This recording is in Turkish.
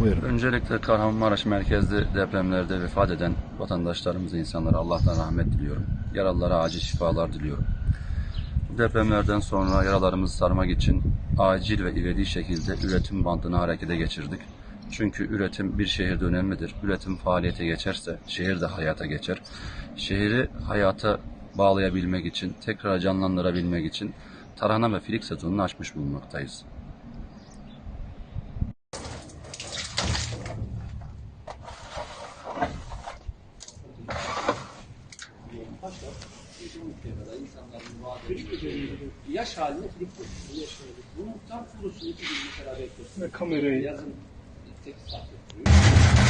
Buyurun. Öncelikle Kahramanmaraş merkezli depremlerde vefat eden vatandaşlarımıza, insanlara Allah'tan rahmet diliyorum. Yaralılara acil şifalar diliyorum. Depremlerden sonra yaralarımızı sarmak için acil ve ivedi şekilde üretim bandını harekete geçirdik. Çünkü üretim bir şehirde önemlidir. Üretim faaliyete geçerse şehir de hayata geçer. Şehri hayata bağlayabilmek için, tekrar canlandırabilmek için tarhana ve filik sezonunu açmış bulunmaktayız. Yaş halinde filikli. Bunun tam kurusunu iki gün mesela bekliyorsun. Kamerayı Yazın 8 saat bekliyor.